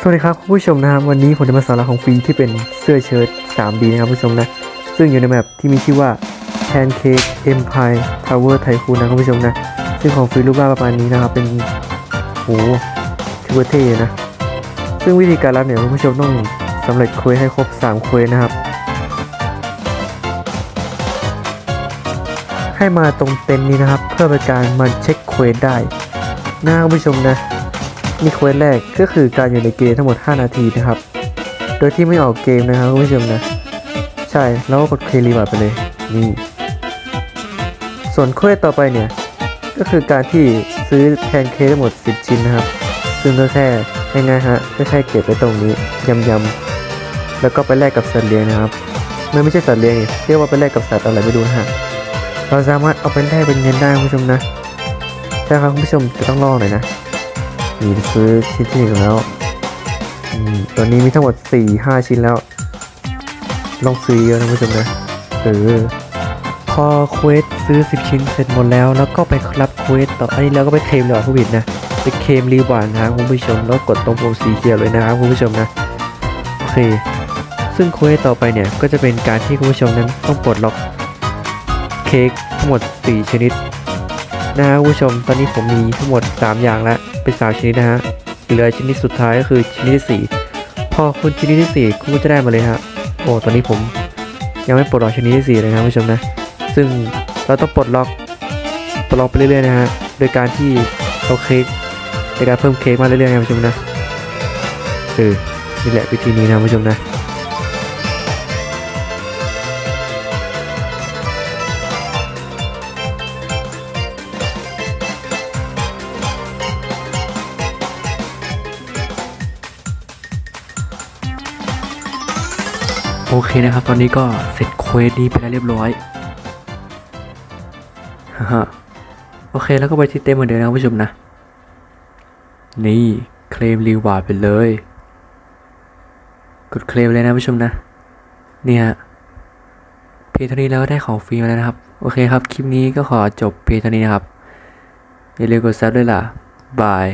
สวัสดีครับคุณผู้ชมนะครับวันนี้ผมจะมาสาระของฟรีที่เป็นเสื้อเชิ้ต 3D นะครับคุณผู้ชมนะ ซึ่งอยู่ในแมปที่มีชื่อว่า Pancake Empire Tower Tycoon นะคุณผู้ชมนะ ซึ่งของฟรีรูปร่างประมาณนี้นะครับเป็นโหถือว่าเท่นะ ซึ่งวิธีการรับเนี่ยคุณผู้ชมต้องสำเร็จเควสให้ครบ3เควสนะครับ ให้มาตรงเต็นท์นี้นะครับ เพื่อเป็นการมาเช็คเควสได้นะคุณผู้ชมนะ นี่เควสแรกก็คือการอยู่ในเกมทั้งหมด 5 นาทีนะครับ โดยที่ไม่ออกเกมนะครับคุณผู้ชมนะ ใช่ แล้วก็กดเคลีบาร์ไปเลย นี่ ส่วนเควสต่อไปเนี่ย ก็คือการที่ซื้อแพนเค้กทั้งหมด 10 ชิ้นนะครับ ซึ่งก็แค่ง่ายๆฮะ ก็แค่เก็บไว้ตรงนี้ยำๆ แล้วก็ไปแลกกับสัตว์เลี้ยงนะครับมันไม่ใช่สัตว์เลี้ยงเรียกว่าไปแลกกับสัตว์อะไรไม่รู้นะฮะ เราสามารถเอาไปแลกเป็นเงินได้คุณผู้ชมนะใช่ครับคุณผู้ชมจะต้องลองหน่อยนะ มีซื้อชิ้นที่หนึ่งแล้วอตอนนี้มีทั้งหมด 4 5 ชิ้นแล้วลองซื้อเยอะนะผู้ชมนะเออพอเควสซื้อ 10 ชิ้นเสร็จหมดแล้ว แล้วก็ไปรับเควสต่ออันนี้แล้วก็ไปเคลมเลยผู้ผิดนะไปเคลมรีวาร์ดนะครับคุณผู้ชมแล้วกดตรงปุ่มสีเขียวเลยนะครับคุณผู้ชมนะโอเค ซึ่งเควสต่อไปเนี่ยก็จะเป็นการที่คุณผู้ชมนั้นต้องปลดล็อกเค้กทั้งหมด 4 ชนิดนะฮะคุณผู้ชมตอนนี้ผมมีทั้งหมด 3 อย่างแล้ว เป็นสามชนิดนะฮะเหลือชนิดสุดท้ายก็คือชนิดที่4พอคุณชนิดที่ 4 คุณก็จะได้มาเลยฮะโอ้ตอนนี้ผมยังไม่ปลดล็อกชนิดที่4เลยนะคุณผู้ชมนะ ซึ่งเราต้องปลดล็อกปลดล็อกไปเรื่อยๆนะฮะโดยการที่เอาเค้กในการเพิ่มเค้กมาเรื่อยๆนะคุณผู้ชมนะเออนี่แหละวิธีนี้นะคุณผู้ชมนะ โอเคนะครับ ตอนนี้ก็เสร็จเควสนี้ไปแล้วเรียบร้อยฮ่าฮ่าโอเคแล้วก็ไปที่เต็มเหมือนเดิมนะผู้ชมนะ นี่เคลมรีวาร์ดไปเลย กดเคลมเลยนะผู้ชมนะเนี่ยเพียงเท่านี้แล้วก็ได้ของฟรีมาแล้วนะครับ โอเคครับ คลิปนี้ก็ขอจบเพียงเท่านี้นะครับ อย่าลืมกดซับด้วยล่ะบาย